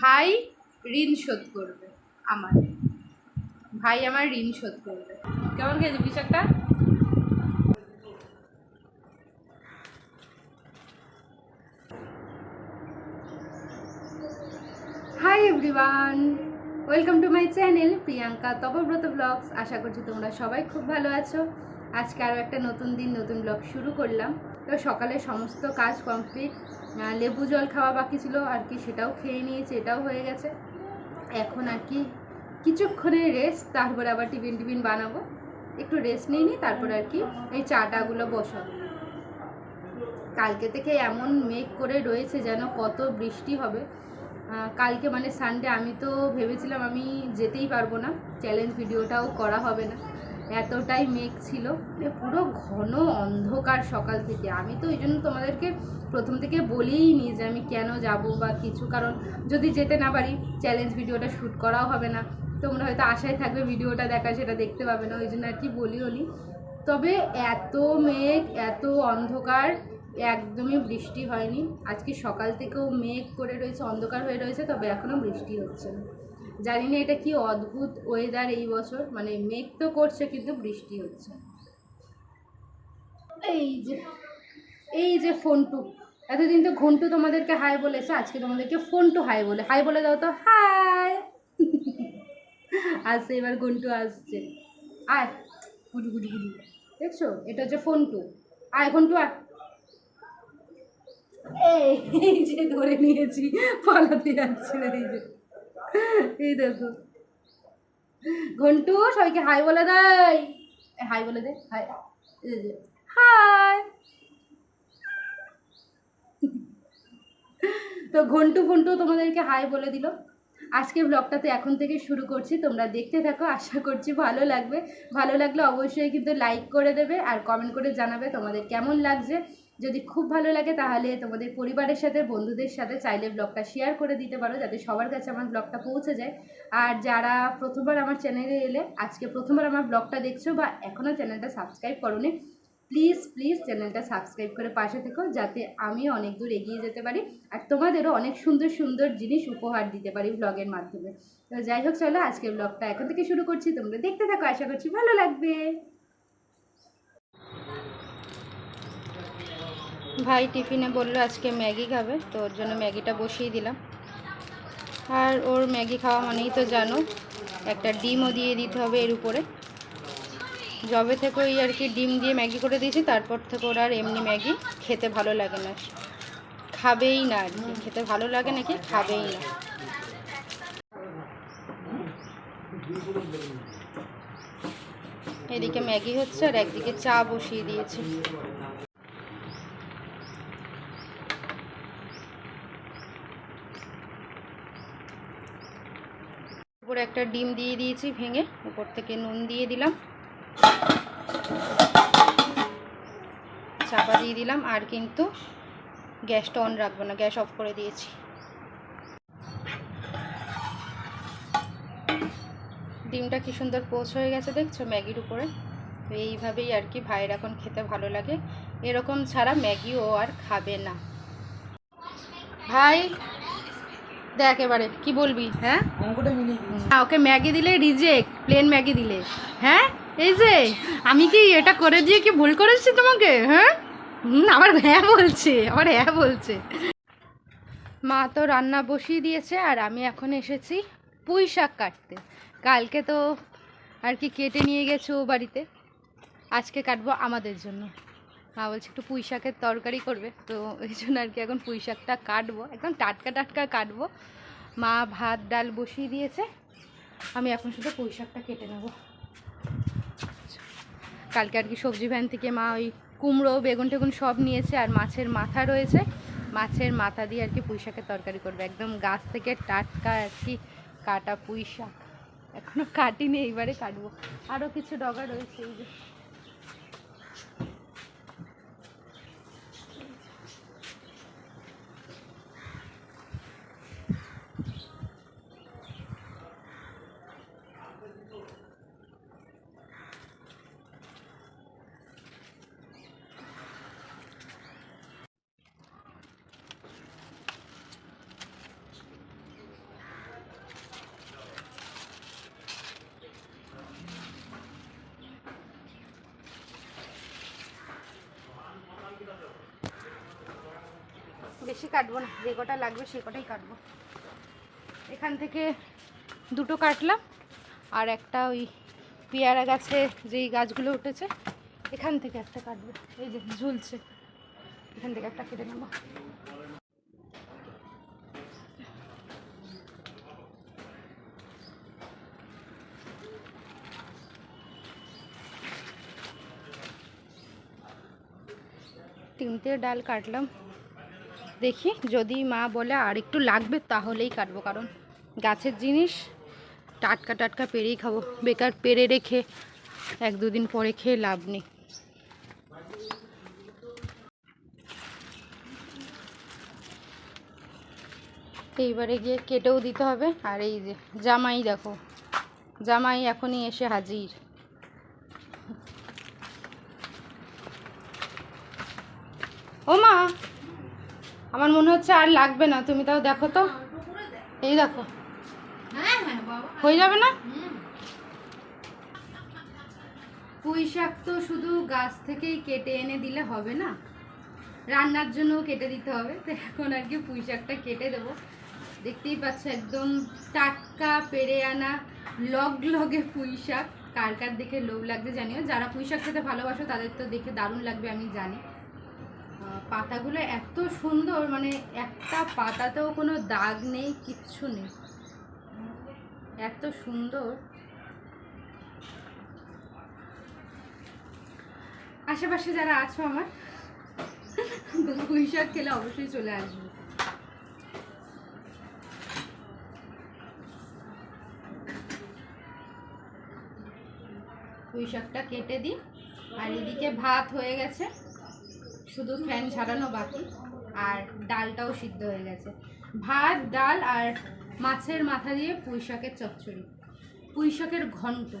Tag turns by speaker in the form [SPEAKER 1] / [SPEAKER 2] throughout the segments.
[SPEAKER 1] ভাই ঋণ শোধ করবে আমার। ভাই আমার ঋণ শোধ করবে। কেমন খেয়েছে বিষাকটা hi everyone welcome to my channel Priyanka Tapabrata blogs আশা করছি তোমরা সবাই খুব ভালো আছো। আজকে আরও একটা নতুন দিন, নতুন ব্লগ শুরু করলাম। তো সকালে সমস্ত কাজ কমপ্লিট লেবু জল খাওয়া বাকি ছিল, আর কি সেটাও খেয়ে নিয়েছি, এটাও হয়ে গেছে। এখন আর কি কিছুক্ষণের রেস্ট তারপরে আবার টিফিন টিফিন বানাবো। একটু রেস্ট নিয়ে নিই তারপরে আর কি এই চাটাগুলো বসাবো। কালকে থেকে এমন মেঘ করে রয়েছে যেন কত বৃষ্টি হবে। কালকে মানে সানডে আমি তো ভেবেছিলাম আমি যেতেই পারব না চ্যালেঞ্জ ভিডিওটাও করা হবে না। এতটাই মেঘ ছিল মানে পুরো ঘন অন্ধকার সকাল থেকে। আমি তো ওই জন্য তোমাদেরকে প্রথম থেকে বলেই নি যে আমি কেন যাব বা কিছু, কারণ যদি যেতে না পারি চ্যালেঞ্জ ভিডিওটা শ্যুট করাও হবে না। তোমরা হয়তো আশায় থাকবে ভিডিওটা দেখা সেটা দেখতে পাবে না, ওই জন্য আর কি বলিও নি তবে এত মেঘ, এত অন্ধকার, একদমই বৃষ্টি হয়নি। আজকে সকাল থেকেও মেঘ করে রয়েছে, অন্ধকার হয়ে রয়েছে, তবে এখনও বৃষ্টি হচ্ছে না। জানি না এটা কি অদ্ভুত ওয়েদার এই বছর মানে মেঘ তো করছে, কিন্তু বৃষ্টি হচ্ছে। এই যে এই যে ফোনটু এতদিন তো ঘন্টু তোমাদেরকে হাই বলেছে, আজকে তোমাদেরকে ফোন টু হাই বলে। হাই বলে দাও তো হাই আসছে, এবার ঘন্টু আসছে। আয়, গুডু গুডু দেখছ? এটা হচ্ছে ফোনটু। আয়, ঘন্টু, আয়। এই যে ধরে নিয়েছি, পালাতে যাচ্ছে না, এই যে। এই দেখো। ঘন্টু, সবাইকে হাই বলে দেয়। হাই বলে দে হাই হাই তো ঘন্টু ফন্টু তোমাদেরকে হাই বলে দিল। আজকের ব্লগটাতে এখন থেকে শুরু করছি, তোমরা দেখতে থাকো, আশা করছি ভালো লাগবে। ভালো লাগলে অবশ্যই কিন্তু লাইক করে দেবে আর কমেন্ট করে জানাবে তোমাদের কেমন লাগছে। যদি খুব ভালো লাগে তাহলে তোমাদের পরিবারের সাথে, বন্ধুদের সাথে চাইলে ব্লগটা শেয়ার করে দিতে পারো, যাতে সবার কাছে আমার ব্লগটা পৌঁছে যায়। আর যারা প্রথমবার আমার চ্যানেলে এলে, আজকে প্রথমবার আমার ব্লগটা দেখছ বা এখনও চ্যানেলটা সাবস্ক্রাইব করোনি প্লিজ প্লিজ চ্যানেলটা সাবস্ক্রাইব করে পাশে থেকো যাতে আমি অনেক দূর এগিয়ে যেতে পারি আর তোমাদেরও অনেক সুন্দর সুন্দর জিনিস উপহার দিতে পারি ব্লগের মাধ্যমে। তো যাই হোক, চলো আজকের ব্লগটা এখন থেকে শুরু করছি। তোমরা দেখতে থাকো, আশা করছি ভালো লাগবে। ভাই টিফিনে বলল আজকে ম্যাগি খাবে, তো ওর জন্য ম্যাগিটা বসিয়ে দিলাম। আর ওর ম্যাগি খাওয়া মানেই তো জানো, একটা ডিমও দিয়ে দিতে হবে এর উপরে। জবে থেকে ওই আর কি ডিম দিয়ে ম্যাগি করে দিয়েছি, তারপর থেকে ওর আর এমনি ম্যাগি খেতে ভালো লাগে না। খাবেই না আর কি, খেতে ভালো লাগে নাকি খাবেই না। এদিকে ম্যাগি হচ্ছে আর একদিকে চা বসিয়ে দিয়েছি। উপরে একটা ডিম দিয়ে দিয়েছি ভেঙে, উপর থেকে নুন দিয়ে দিলাম। চাপা দিয়ে দিলাম আর কিন্তু গ্যাসটা অন রাখব না গ্যাস অফ করে দিয়েছি। ডিমটা কি সুন্দর পোচ হয়ে গেছে দেখছ ম্যাগির উপরে? তো এইভাবেই আর কি ভাইয়ের এখন খেতে ভালো লাগে। এরকম ছাড়া ম্যাগি ও আর খাবে না। ভাই দেখ এবারে কি বলবি হ্যাঁ? না ওকে ম্যাগি দিলে রিজেক্ট প্লেন ম্যাগি দিলে হ্যাঁ? এই যে, আমি কি এটা করে দিয়ে কি ভুল করেছি তোমাকে? হ্যাঁ? আবার হ্যাঁ বলছে, আবার হ্যাঁ বলছে। মা তো রান্না বসিয়ে দিয়েছে আর আমি এখন এসেছি পুঁই শাক কাটতে। কালকে তো আর কি কেটে নিয়ে গেছে ও বাড়িতে। আজকে কাটবো আমাদের জন্য। মা বলছে একটু পুঁই শাকের তরকারি করবে, তো এই জন্য আর কি এখন পুঁই শাকটা কাটবো। একদম টাটকা টাটকা কাটবো। মা ভাত, ডাল বসিয়ে দিয়েছে। আমি এখন শুধু পুঁই শাকটা কেটে নেব। কালকে আর কি সবজি ভ্যান থেকে মা ওই কুমড়ো, বেগুন টেগুন সব নিয়েছে আর মাছের মাথা রয়েছে। মাছের মাথা দিয়ে আর কি পুঁই শাকের তরকারি করবে। একদম গাছ থেকে টাটকা আর কি কাটা পুঁই শাক। এখনও কাটিনি, এইবারে কাটবো। আরও কিছু ডগা রয়েছে, এই যে বেশি কাটবো না, যে কটা লাগবে সে কটাই কাটবো। এখান থেকে দুটো কাটলাম, আর একটা ওই পেয়ারা গাছে যেই গাছগুলো উঠেছে, এখান থেকে একটা কাটবো, এই যে ঝুলছে। এখান থেকে একটা কেটে নেব। তিনটে ডাল কাটলাম দেখি, যদি মা বলে আর একটু লাগবে তাহলেই কাটবো, কারণ গাছের জিনিস টাটকা টাটকা পেরেই খাব। বেকার পেরে রেখে এক দুদিন পরে খেয়ে লাভ নেই। এইবারে গিয়ে কেটেও দিতে হবে। আর এই যে জামাই দেখো, জামাই এখনই এসে হাজির। ও মা! আমার মনে হচ্ছে আর লাগবে না। তুমি তাও দেখো তো। এই দেখো। হয়ে যাবে না? পুঁই শাক তো শুধু গাছ থেকেই কেটে এনে দিলে হবে না। রান্নার জন্য কেটে দিতে হবে। তো এখন আর কি পুঁই শাকটা কেটে দেবো। দেখতেই পাচ্ছ একদম টাটকা পেরে আনা লগ লগে পুঁই শাক কার কার দেখে লোভ লাগছে জানিও। যারা পুঁই শাক খেতে ভালোবাসো তাদের তো দেখে দারুণ লাগবে, আমি জানি। পাতাগুলো এত সুন্দর মানে একটা পাতাতেও কোনো দাগ নেই, কিচ্ছু নেই। এত সুন্দর। আশেপাশে যারা আছো আমার পুঁই শাক খেলে অবশ্যই চলে আসবে। পুঁই শাকটা কেটে দিই, আর এদিকে ভাত হয়ে গেছে। শুধু ফ্যান ছাড়ানো বাকি, আর ডালটাও সিদ্ধ হয়ে গেছে। ভাত, ডাল আর মাছের মাথা দিয়ে পুঁই শাকের চচ্চড়ি। পুঁই শাকের ঘন্ট।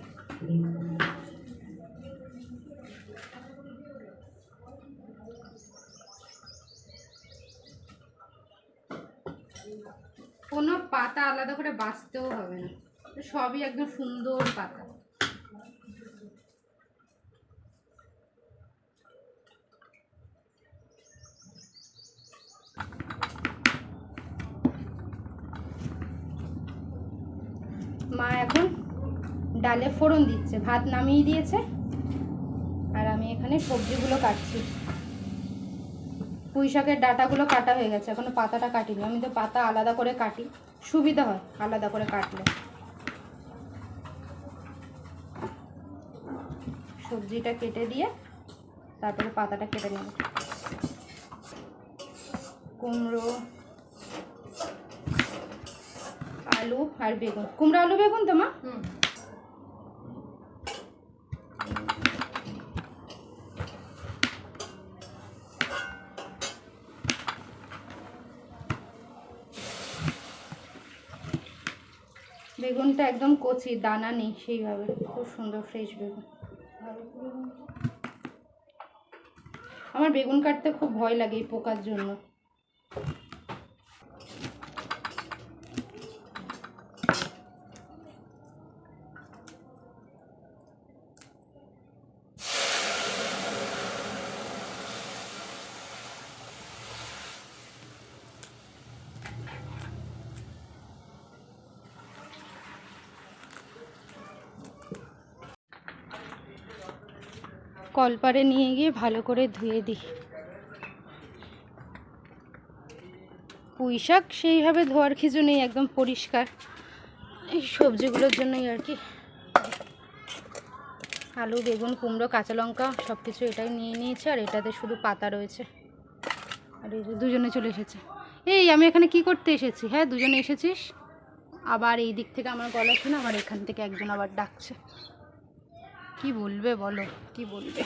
[SPEAKER 1] কোনো পাতা আলাদা করে বাঁচতেও হবে না। সবই একদম সুন্দর পাতা মা এখন ডালে ফোড়ন দিচ্ছে, ভাত নামিয়ে দিয়েছে। আর আমি এখানে সবজিগুলো কাটছি। পুঁই শাকের ডাটাগুলো কাটা হয়ে গেছে, এখনও পাতাটা কাটিনি। আমি তো পাতা আলাদা করে কাটি, সুবিধা হয় আলাদা করে কাটলে। সবজিটা কেটে দিয়ে তারপরে পাতাটা কেটে নেব। কুমড়ো, আলু আর বেগুন। কুমড়ো, আলু, বেগুন তো, মা? বেগুনটা একদম কচি, দানা নেই সেইভাবে। খুব সুন্দর ফ্রেশ বেগুন। আমার বেগুন কাটতে খুব ভয় লাগে এই পোকার জন্য। কলপারে নিয়ে গিয়ে ভালো করে ধুয়ে দিই। পুঁই শাক সেইভাবে ধোয়ার কিছু নেই একদম পরিষ্কার। এই সবজিগুলোর জন্যই আর কি। আলু, বেগুন, কুমড়ো, কাঁচা লঙ্কা সব কিছু এটাই নিয়ে নিয়েছে, আর এটাতে শুধু পাতা রয়েছে। আর এই দুজনে চলে এসেছে। এই, আমি এখানে কি করতে এসেছি? হ্যাঁ দুজনে এসেছিস? আবার এই দিক থেকে আমার গলা শুনে আবার এখান থেকে একজন আবার ডাকছে। কি বলবে বলো? কি বলবে?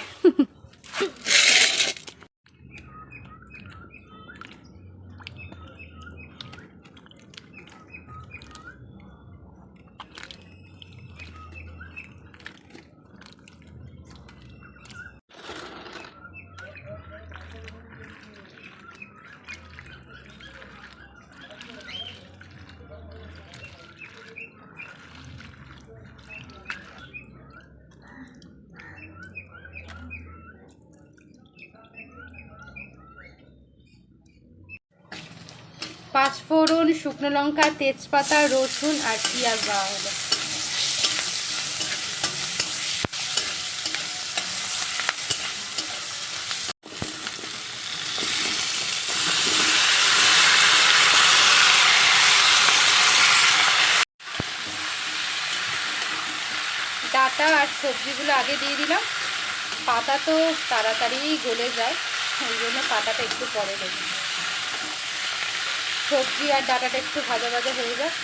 [SPEAKER 1] পাঁচ ফোড়ন, শুকনো লঙ্কা, তেজপাতা, রসুন আর পেঁয়াজ দেওয়া হলো ডাটা আর সবজিগুলো আগে দিয়ে দিলাম। পাতা তো তাড়াতাড়ি গলে যায়, ওই জন্য পাতাটা একটু পরে দেবো। সবজি আর ডাটাটা একটু ভাজা ভাজা হয়ে যায়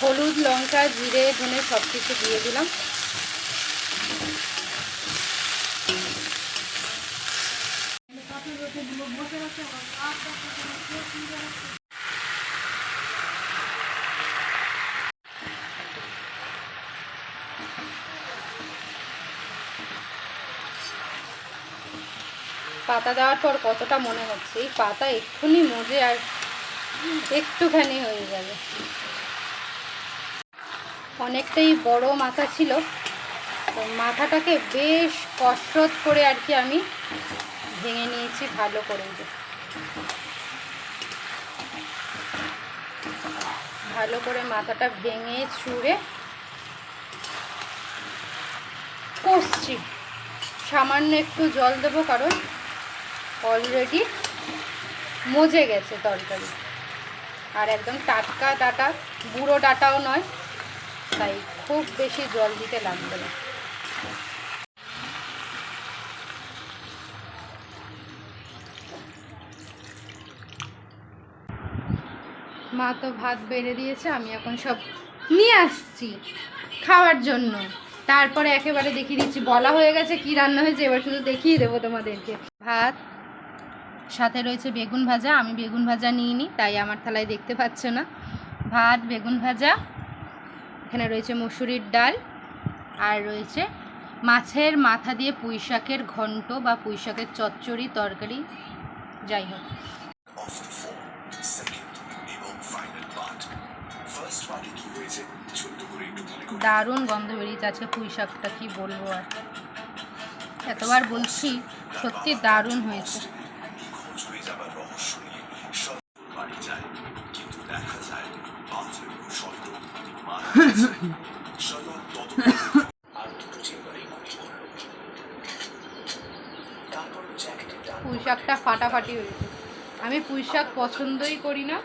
[SPEAKER 1] হলুদ, লঙ্কা, জিরে, ধনে সব কিছু দিয়ে দিলাম। পাতা দেওয়ার পর কতটা মনে হচ্ছে? এই পাতা এক্ষুনি মজে আর একটুখানি হয়ে যাবে। অনেকটাই বড় মাথা ছিল। তো মাথাটাকে বেশ কসরত করে আর কি আমি ভেঙে নিয়েছি ভালো করে। ভালো করে মাথাটা ভেঙে ছুঁড়ে কষছি। সামান্য একটু জল দেবো কারণ অলরেডি মজে গেছে তরকারি। আর একদম টাটকা ডাটা, বুড়ো ডাটাও নয়, তাই খুব বেশি জল দিতে লাগবে না। মা তো ভাত বেড়ে দিয়েছে, আমি এখন সব নিয়ে আসছি খাওয়ার জন্য। তারপরে একেবারে দেখিয়ে দিচ্ছি, বলা হয়ে গেছে কি রান্না হয়েছে, এবার শুধু দেখিয়ে দেবো তোমাদেরকে। ভাত সাথে রয়েছে বেগুন ভাজা আমি বেগুন ভাজা নিইনি তাই আমার থালায় দেখতে পাচ্ছ না। ভাত বেগুন ভাজা এখানে রয়েছে মসুরির ডাল আর রয়েছে মাছের মাথা দিয়ে পুঁই শাকের ঘন্ট বা পুঁই শাকের চচ্চড়ি তরকারি যাই হোক। দারুণ গন্ধ বেরিয়েছে আজকে পুঁই শাকটা কি বলব আর। এতবার বলছি সত্যি দারুণ হয়েছে
[SPEAKER 2] খোঁজ হয়ে যাবার রহস্য নিয়ে সব বাড়ি যায় কিন্তু দেখা যায় বাথরুম শব্দ মারা গেছে। সদর তদন্ত আর দুটো চেম্বারে গুলি করল তারপর জ্যাকেটের ডান
[SPEAKER 1] পুঁই শাকটা ফাটাফাটি হয়েছে। আমি পুঁই শাক পছন্দই করি না।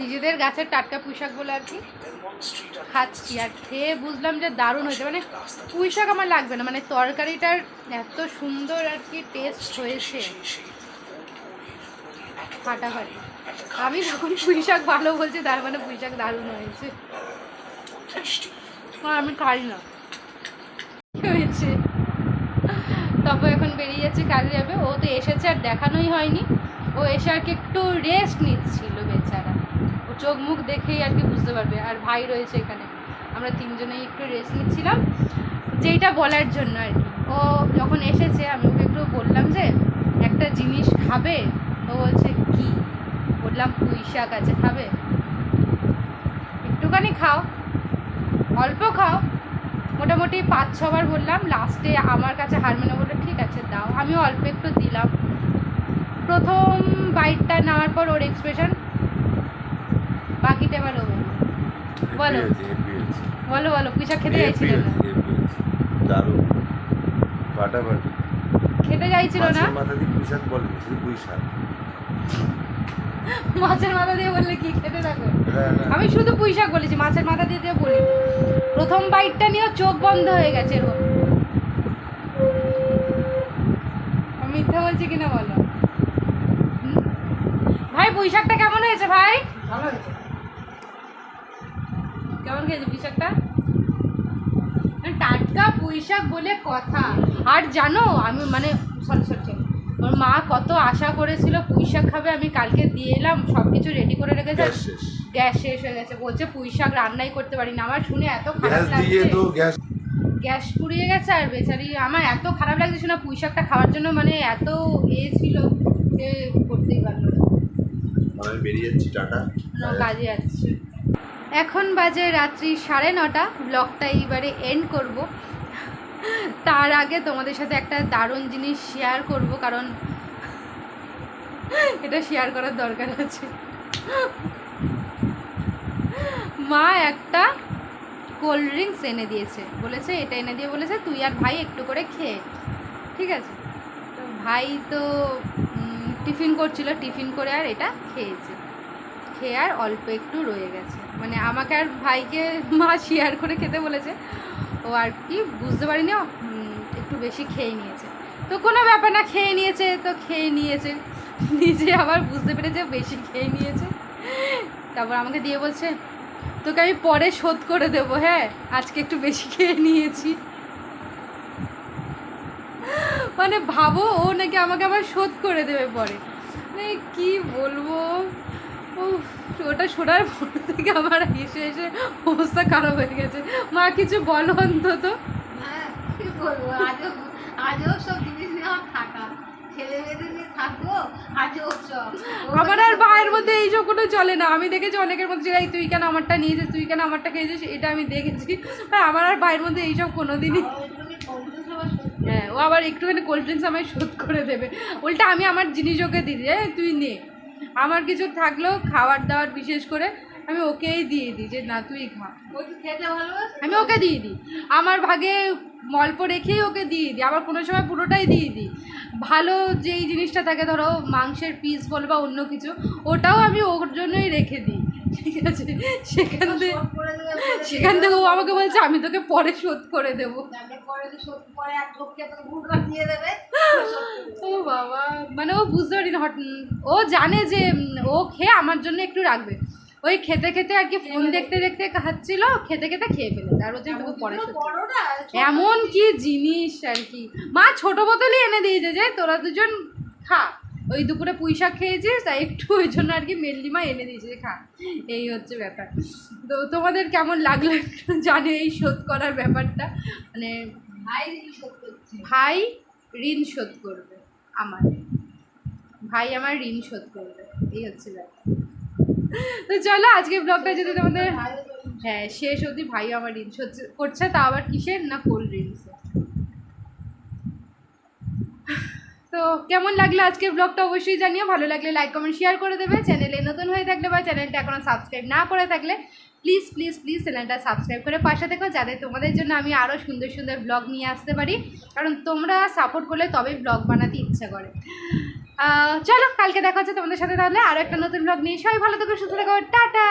[SPEAKER 1] নিজেদের গাছের টাটকা পুঁই শাক বলে আর কি। খাচ্ছি আর খেয়ে বুঝলাম যে দারুণ হয়েছে। মানে
[SPEAKER 2] রাস্তা
[SPEAKER 1] পুঁই শাক আমার লাগবে না। মানে তরকারিটার এত সুন্দর আর কি টেস্ট হয়েছে। ফাটাফাটি। আমি যখন পুঁই শাক ভালো বলছি, তার মানে পুঁই শাক দারুণ হয়েছে। আমি খাই না। হয়েছে। তবে এখন বেরিয়ে যাচ্ছে, কাজে যাবে। ও তো এসেছে, আর দেখানোই হয়নি। ও এসে আর কি একটু রেস্ট নিচ্ছিল বেচারা। ও চোখ মুখ দেখেই আর কি বুঝতে পারবে। আর ভাই রয়েছে এখানে। আমরা তিনজনেই একটু রেস্ট নিচ্ছিলাম। যেইটা বলার জন্য আর কি। ও যখন এসেছে, আমি ওকে একটু বললাম যে, একটা জিনিস খাবে? ও বলছে, কি? বললাম পুঁই শাক আছে খাবে? একটুখানি খাও অল্প খাও। মোটামুটি পাঁচ ছবার বললাম লাস্টে আমার কাছে হার মেনে বলল ঠিক আছে দাও। আমি অল্প একটু দিলাম। প্রথম বাইটটা নেওয়ার পর ওর এক্সপ্রেশন বাকিটা এবার। বলো বলো বলো পুঁইশাক খেতে চাইছিল না? খেতে চাইছিল না?
[SPEAKER 3] মাছের মাথা দিয়ে পুঁই বলে শুধু পুঁই শাক।
[SPEAKER 1] মাছের মাথা দিয়ে বললে কি খেতে থাকো? আমি শুধু পুঁই শাক বলেছি মাছের মাথা দিয়ে দিয়ে বলি প্রথম বাইটটা নিয়েও চোখ বন্ধ হয়ে গেছে এরকম। মিথ্যা বলছি কিনা বলো? ভাই পুঁই শাকটা কেমন হয়েছে ভাই?
[SPEAKER 4] ভালো হয়েছে।
[SPEAKER 1] কেমন খেয়েছে পুঁই শাকটা মানে টাটকা পুঁই শাক বলে কথা। আর জানো আমি মানে সরি সরি ওর মা কত আশা করেছিল পুঁই শাক খাবে আমি কালকে দিয়ে এলাম সব কিছু রেডি করে রেখেছে।
[SPEAKER 3] গ্যাস শেষ।
[SPEAKER 1] হয়ে গেছে। বলছে পুঁই শাক রান্নাই করতে পারি না আমার শুনে এত খারাপ
[SPEAKER 3] গ্যাস
[SPEAKER 1] লাগছে।
[SPEAKER 3] গ্যাস
[SPEAKER 1] পুড়িয়ে গেছে আর বেচারি আমার এত খারাপ লাগছে না পুঁই শাকটা খাওয়ার জন্য মানে এত এ ছিল যে করতেই পারল না।
[SPEAKER 3] আমি বেরিয়ে যাচ্ছি টাটা।
[SPEAKER 1] কাজে যাচ্ছি। এখন বাজে রাত্রি সাড়ে নটা। ব্লগটা এইবারে এন্ড করব। তার আগে তোমাদের সাথে একটা দারুণ জিনিস শেয়ার করব, কারণ এটা শেয়ার করার দরকার আছে। মা একটা কোল্ড ড্রিঙ্কস এনে দিয়েছে, বলেছে এটা এনে দিয়ে বলেছে, তুই আর ভাই একটু করে খেয়ে ঠিক আছে? তো ভাই তো টিফিন করছিল, টিফিন করে আর এটা খেয়েছে। খেয়ে আর অল্প একটু রয়ে গেছে। মানে আমাকে আর ভাইকে মা শেয়ার করে খেতে বলেছে। ও আর কি বুঝতে পারিনি ও, একটু বেশি খেয়ে নিয়েছে। তো কোনো ব্যাপার না খেয়ে নিয়েছে তো খেয়ে নিয়েছে। নিজে আবার বুঝতে পেরেছে বেশি খেয়ে নিয়েছে। তারপর আমাকে দিয়ে বলছে তোকে আমি পরে শোধ করে দেবো হ্যাঁ? আজকে একটু বেশি খেয়ে নিয়েছি। মানে ভাবো ও নাকি আমাকে আবার শোধ করে দেবে পরে। মানে কি বলব? উফ, ওটা শোনার পর থেকে আমার হেসে হেসে অবস্থা খারাপ হয়ে গেছে। মা কিছু বলো অন্তত।
[SPEAKER 4] কি বলব? আজও আজও সব জিনিস নিয়ে আমার থাকা
[SPEAKER 1] আর ভাইয়ের মধ্যে এইসব কোনো চলে না। আমি দেখেছি অনেকের মধ্যে যে, তুই কেন আমারটা নিয়েছিস তুই কেন আমারটা খেয়েছিস এটা আমি দেখেছি। আর আমার আর ভাইয়ের মধ্যে এইসব কোনো দিনই হ্যাঁ ও আবার একটুখানি কোল্ড ড্রিঙ্কস আমায় শোধ করে দেবে। উল্টা আমি আমার জিনিস ওকে দিই, তুই নে। আমার কিছু থাকলেও খাবার দাবার বিশেষ করে আমি ওকেই দিয়ে দিই যে, না, তুই খা। আমি ওকে দিয়ে দিই। আমার ভাগে অল্প রেখেই ওকে দিয়ে দিই। আবার কোনো সময় পুরোটাই দিয়ে দিই। ভালো যেই জিনিসটা থাকে, ধরো মাংসের পিস বল বা অন্য কিছু, ওটাও আমি ওর জন্যই রেখে দিই। ঠিক আছে? সেখান থেকে সেখান থেকে ও আমাকে বলছে আমি তোকে পরে শোধ করে দেবো। ও বাবা মানে ও বুঝতে পারি না ও জানে যে ও খেয়ে আমার জন্য একটু রাখবে। ওই খেতে খেতে আর কি ফোন দেখতে দেখতে খাচ্ছিল খেতে খেতে খেয়ে ফেলেছে। আর ও যে তোকে পরে এমন কি জিনিস আর কি। মা ছোট বোতলই এনে দিয়েছে যে তোরা দুজন খা। ওই দুপুরে পুঁই শাক খেয়েছিস তাই একটু ওই জন্য আর কি মেনলি মা এনে দিয়েছে যে খা এই হচ্ছে ব্যাপার। তো তোমাদের কেমন লাগল একটু জানে এই শোধ করার ব্যাপারটা? মানে
[SPEAKER 4] ভাই
[SPEAKER 1] ভাই ঋণ শোধ করবে আমার। ভাই আমার ঋণ শোধ করবে এই হচ্ছে ব্যাপার। তো চলো আজকে ব্লগটা যদি তোমাদের হ্যাঁ শেষ অবধি ভাই আমার ঋণ শোধ করছে তা আবার কিসের? না কোল্ড ড্রিঙ্কসে তো কেমন লাগল আজকের ব্লগটা অবশ্যই জানিও। ভালো লাগলে লাইক কমেন্ট শেয়ার করে দেবে। চ্যানেলে নতুন হয়ে থাকলে বা চ্যানেলটা এখনও সাবস্ক্রাইব না করে থাকলে প্লিজ প্লিজ প্লিজ চ্যানেলটা সাবস্ক্রাইব করে পাশে থেকো যাতে তোমাদের জন্য আমি আরও সুন্দর সুন্দর ব্লগ নিয়ে আসতে পারি। কারণ তোমরা সাপোর্ট করলে তবেই ব্লগ বানাতে ইচ্ছা করে। চলো, কালকে দেখা হচ্ছে তোমাদের সাথে তাহলে। আরও একটা নতুন ব্লগ নিয়ে। সবাই ভালো থেকো, সুস্থ থেকো। টাটা!